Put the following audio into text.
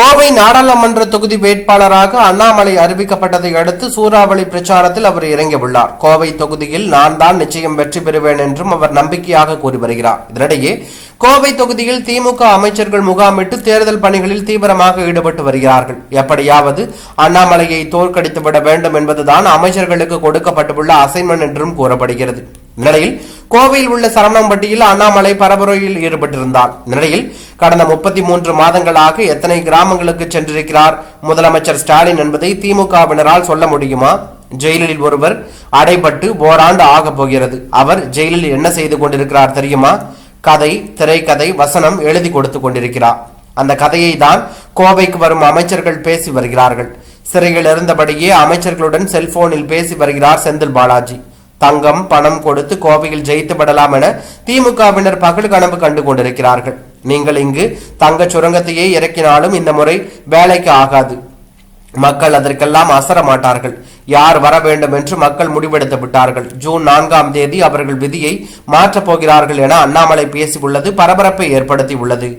கோவை நாடாளுமன்ற தொகுதி வேட்பாளராக அண்ணாமலை அறிவிக்கப்பட்டதை அடுத்து சூறாவளி பிரச்சாரத்தில் அவர் இறங்கியுள்ளார். கோவை தொகுதியில் நான் தான் நிச்சயம் வெற்றி பெறுவேன் என்றும் அவர் நம்பிக்கையாக கூறி வருகிறார். இதனிடையே கோவை தொகுதியில் திமுக அமைச்சர்கள் முகாமிட்டு தேர்தல் பணிகளில் தீவிரமாக ஈடுபட்டு வருகிறார்கள். எப்படியாவது அண்ணாமலையை தோற்கடித்துவிட வேண்டும் என்பதுதான் அமைச்சர்களுக்கு கொடுக்கப்பட்டுள்ள அசைன்மெண்ட் என்றும் கூறப்படுகிறது. இந்நிலையில் கோவையில் உள்ள சரவணம்பட்டியில் அண்ணாமலை பரபரையில் ஈடுபட்டிருந்தார். இந்நிலையில் கடந்த முப்பத்தி மூன்று மாதங்களாக எத்தனை கிராமங்களுக்கு சென்றிருக்கிறார் முதலமைச்சர் ஸ்டாலின் என்பதை திமுகவினரால் சொல்ல முடியுமா? ஜெயிலில் ஒருவர் அடைபட்டு ஓராண்டு ஆக போகிறது. அவர் ஜெயிலில் என்ன செய்து கொண்டிருக்கிறார் தெரியுமா? கதை திரைக்கதை வசனம் எழுதி கொடுத்து கொண்டிருக்கிறார். அந்த கதையை தான் கோவைக்கு வரும் அமைச்சர்கள் பேசி வருகிறார்கள். சிறையில் இருந்தபடியே அமைச்சர்களுடன் செல்போனில் பேசி வருகிறார் செந்தில் பாலாஜி. தங்கம் பணம் கொடுத்து கோவையில் ஜெயித்து விடலாம் என திமுகவினர் பகல் கனவு கண்டு கொண்டிருக்கிறார்கள். நீங்கள் இங்கு தங்க சுரங்கத்தையே இறக்கினாலும் இந்த முறை வேலைக்கு ஆகாது. மக்கள் அதற்கெல்லாம் அசர மாட்டார்கள். யார் வர வேண்டும் என்று மக்கள் முடிவெடுத்து விட்டார்கள். ஜூன் நான்காம் தேதி அவர்கள் விதியை மாற்றப் போகிறார்கள் என அண்ணாமலை பேசியுள்ளது பரபரப்பை ஏற்படுத்தி உள்ளது